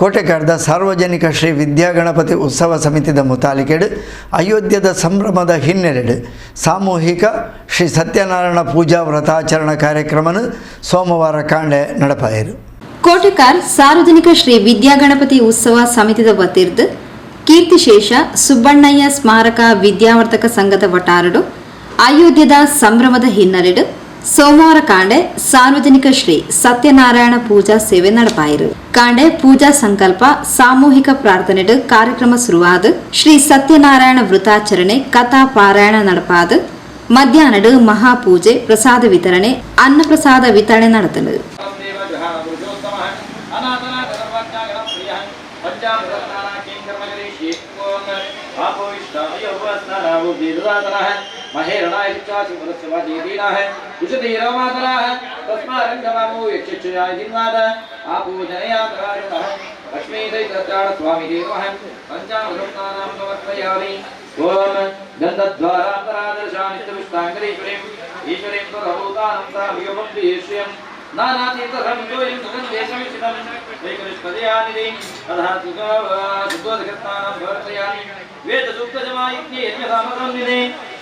ಕೋಟೆಗಾರ್ದ ಸಾರ್ವಜನಿಕ ಶ್ರೀ ವಿದ್ಯಾಗಣಪತಿ ಉತ್ಸವ ಸಮಿತಿದ ಮುತಾಲಿಕೆಡು, ಅಯೋಧ್ಯದ ಸಂಭ್ರಮದ ಹಿನ್ನೆಲೆಡು ಸಾಮೂಹಿಕ ಶ್ರೀ ಸತ್ಯನಾರಾಯಣ ಪೂಜಾ ವ್ರತಾಚರಣ ಕಾರ್ಯಕ್ರಮನು ಸೋಮವಾರ ಕಾಂಡೆ ನಡಪಾಯರು. ಕೋಟೆಕಾರ್ ಸಾರ್ವಜನಿಕ ಶ್ರೀ ವಿದ್ಯಾಗಣಪತಿ ಉತ್ಸವ ಸಮಿತಿದ ವತಿರ್ದು ಕೀರ್ತಿಶೇಷ ಸುಬ್ಬಣ್ಣಯ್ಯ ಸ್ಮಾರಕ ವಿದ್ಯಾವರ್ತಕ ಸಂಘದ ವಟಾರಡು ಅಯೋಧ್ಯದ ಸಂಭ್ರಮದ ಹಿನ್ನೆಲೆಡು ಸೋಮವಾರ ಕಾಂಡೆ ಸಾರ್ವಜನಿಕ ಶ್ರೀ ಸತ್ಯನಾರಾಯಣ ಪೂಜಾ ಸೇವೆ ನಡಪಾಯಿರು ಕಾಂಡೆ ಪೂಜಾ ಸಂಕಲ್ಪ ಸಾಮೂಹಿಕ ಪ್ರಾರ್ಥನೆಡು ಕಾರ್ಯಕ್ರಮ ಶುರುವಾದ ಶ್ರೀ ಸತ್ಯನಾರಾಯಣ ವೃತಾಚರಣೆ ಕಥಾ ಪಾರಾಯಣ ನಡಪಾದ ಮಧ್ಯಾಹ್ನಡು ಮಹಾಪೂಜೆ ಪ್ರಸಾದ ವಿತರಣೆ ಅನ್ನಪ್ರಸಾದ ವಿತರಣೆ ನಡೆದಲು महेरणायश्चाशिवरस्वदीदीनाः उषधीरमातराः तस्मारङ्गमामो यक्षयाजिन्वाद आपूजनयाकरारुणः लक्ष्मीदैतत्राणस्वामि देवहं पञ्चामृतानां समर्पयामि। ॐ गन्धद्वारान्तरादर्शानित्यविष्टाङ्गरीश्वरीम् ईश्वरीं तदभूतानं तामियमं श्रियं नानातीर्थसंयोयं सुगन्धेशमिषितं वैकनिष्पदयानिधिं तथा सुखा सुखोदघत्तानां समर्पयामि। वेदसूक्तजमायित्ये यज्ञसामसंनिधे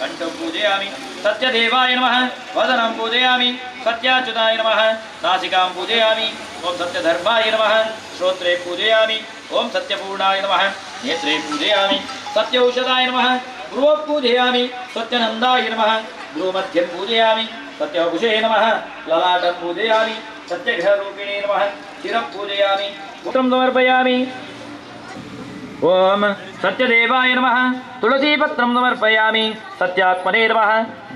कण्ठं पूजयामि। सत्यदेवाय नमः। वदनं पूजयामि। सत्याच्युताय नमः। नासिकां पूजयामि। ॐ सत्यधर्माय नमः। श्रोत्रे पूजयामि। ॐ सत्यपूर्णाय नमः। नेत्रे पूजयामि। सत्यौषधाय नमः। भ्रुवः पूजयामि। सत्यनन्दाय नमः। भ्रूमध्यं पूजयामि। सत्यवकुशे नमः। ललाटं पूजयामि। सत्यघ्ररूपिणे नमः। शिरं पूजयामि। पुत्रं समर्पयामि। ओम सत्यदेवाय नमः। तुलसीपत्रं समर्पयामि। सत्यात्मने नम।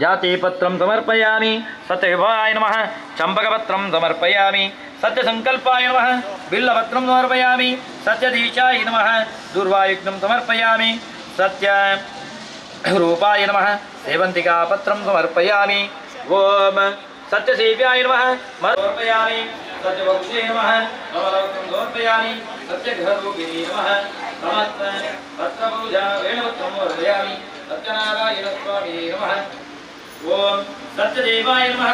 जातिपत्रं समर्पयामि। सत्यदेवाय नमः। चम्पकपत्रं समर्पयामि। सत्यसङ्कल्पाय नमः। बिल्लपत्रं समर्पयामि। सत्यधीशाय नमः। दुर्वायुग्नं समर्पयामि। सत्य रूपाय नमः। सेवन्तिकापत्रं समर्पयामि। ओम सत्यसेव्याय नम। समर्पयामि सत्यवक्षे नमः कमलवक्त्रं समर्पयामि सत्यघ्नरूपिणी नमः नमस्ते रत्नपूजा वेणुवक्त्रं वर्धयामि सत्यनारायणस्वामिने नमः ॐ सत्यदेवाय नमः।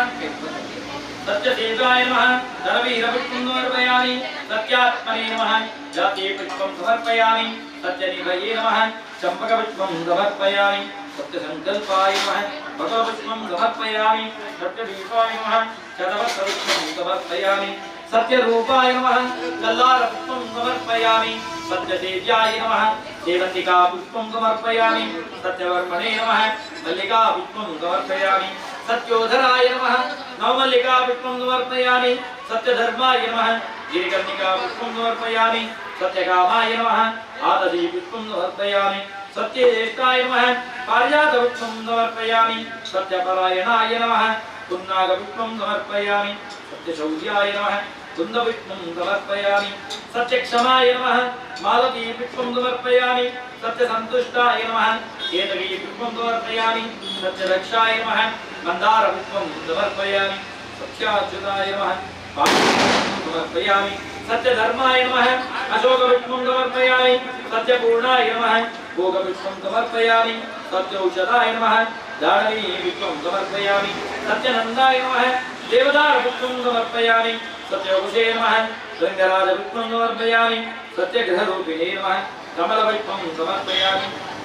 सत्यदेवाय नमः। धरवीरपुष्पं समर्पयामि सत्यात्मने नमः। जातीयपुष्पं समर्पयामि, सत्यनिभये नमः। चम्पकपुष्पं समर्पयामि, सत्यसङ्कल्पाय नमः। भगवपुष्पं समर्पयामि, सत्यदीपाय नमः। शतवस्त्रपुष्पं समर्पयामि। सत्यरूपाय नमः। कल्लारपुष्पं समर्पयामि। सत्यदेव्याय नमः। सेवन्तिकापुष्पं समर्पयामि। सत्यवर्मणे नमः। मल्लिकापुष्पं समर्पयामि। सत्योधराय नमः। नवमल्लिकापुष्पं समर्पयामि। सत्यधर्माय नमः। गिरिकर्णिकापुष्पं समर्पयामि। सत्यकामाय नमः। आदधीपुष्पं समर्पयामि। सत्यज्येष्ठाय नमः। पारिजातपुष्पं समर्पयामि। सत्यपरायणाय नमः। पुन्नागपुष्पं समर्पयामि, सत्यशौर्याय नमः। कुन्दपुष्पं समर्पयामि, सत्यक्षमाय नमः। मालतीपुष्पं समर्पयामि, सत्यसन्तुष्टाय नमः। केतकीपुष्पं समर्पयामि, सत्यरक्षाय नमः। मन्दारपुष्पं समर्पयामि, सत्याच्युताय नमः। पादपुष्पं समर्पयामि, सत्यधर्माय नमः। अशोकपुष्पं समर्पयामि, सत्यपूर्णाय नमः। भोगपुष्पं समर्पयामि, सत्यौषधाय नमः दानवीपुष्पं समर्पयामि। सत्यनन्दाय नमः। देवदारपुष्पं समर्पयामि। सत्यवकुशे नमः। शृङ्गराजपुष्पं समर्पयामि। सत्यगृहरूपिणे नमः।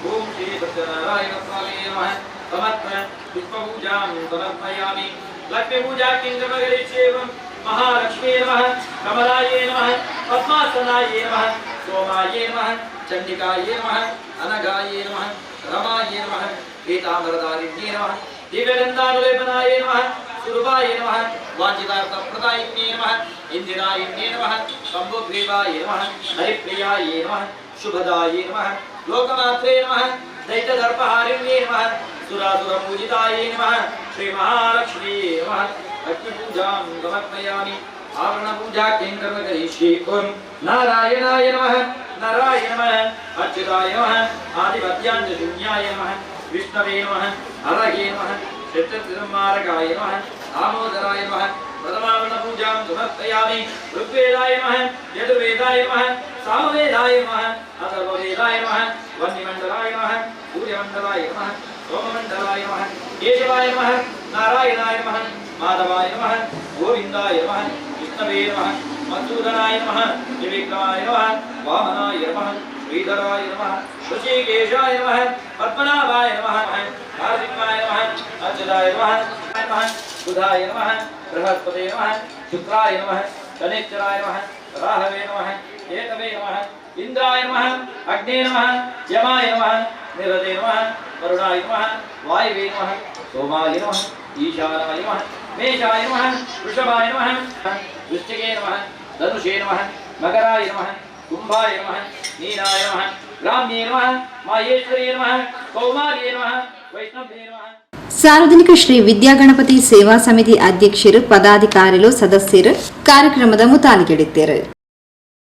ॐ श्री सत्यनारायणस्वामी नमः। समर्प पुष्पपूजां समर्पयामि। लक्ष्मीपूजा किङ्कमगरीश्येवं महालक्ष्मी नमः। कमलायै नमः। पद्मासनायै नमः। सोमायै नमः। चण्डिकायै नमः। अनघायै नमः। रमायै नमः। पीताम्बरदारिण्ये नमः। दिव्यगन्धानुलेपनाय नमः। सुरभाय नमः। वाञ्छितार्थप्रदायिन्ये नमः। इन्दिरायिन्ये नमः। शम्भुग्रीवाय नमः। हरिप्रियाय नमः। शुभदाय नमः। लोकमात्रे नमः। दैत्यदर्पहारिण्ये नमः। सुरासुरपूजिताय नमः। श्रीमहालक्ष्मी नमः। लक्ष्मीपूजां समर्पयामि। आवरणपूजा किं करिष्ये ॐ नारायणाय नमः। नारायण नमः। अच्युताय नमः। आदिमध्याञ्च शून्याय नमः। विष्णवे नम, हरये नम चित्रतिरमारकाय नम, दामोदराय नमः प्रथमावृतपूजां समर्पयामि ऋग्वेदाय नम, यजुर्वेदाय नम, सामवेदाय नम, अथर्ववेदाय नम, वह्निमण्डलाय नम, सूर्यमण्डलाय नम, सोममण्डलाय नम, केशवाय नम, नारायणाय नम, माधवाय नम नम नम, विष्णवे नम, मधुसूदनाय नम नम नम, वामनाय नम श्रीधराय नमः ऋषिकेशाय नमः, पद्मनाभाय नमः कार्तिकाय नमः अर्चिताय नमः नमः सुधाय नमः बृहस्पते नमः, शुक्राय नमः, शनिश्चराय नमः राहवे नमः, केतवे नमः, इंद्राय नमः, अग्ने नमः, यमाय नमः, निरदे नमः, वरुणाय नमः, वायवे नमः, सोमाय नमः, ईशानाय नमः, मेषाय नमः, वृषभाय नमः, वृश्चिके नमः, धनुषे नमः, मकराय नमः, कुम्भाय नमः ನೀನಾಯ ನಮಃ ಗ್ರಾಮ್ಯೇ ನಮಃ ಮಹೇಶ್ವರಿ ನಮಃ ಕೌಮಾರ್ಯೇ ನಮಃ ವೈಷ್ಣವೇ ನಮಃ ಸಾರ್ವಜನಿಕ ಶ್ರೀ ವಿದ್ಯಾಗಣಪತಿ ಸೇವಾ ಸಮಿತಿ ಅಧ್ಯಕ್ಷರು, ಪದಾಧಿಕಾರಿಗಳು, ಸದಸ್ಯರು ಕಾರ್ಯಕ್ರಮದ ಮುತಾಲಿಗೆಡಿದ್ದರು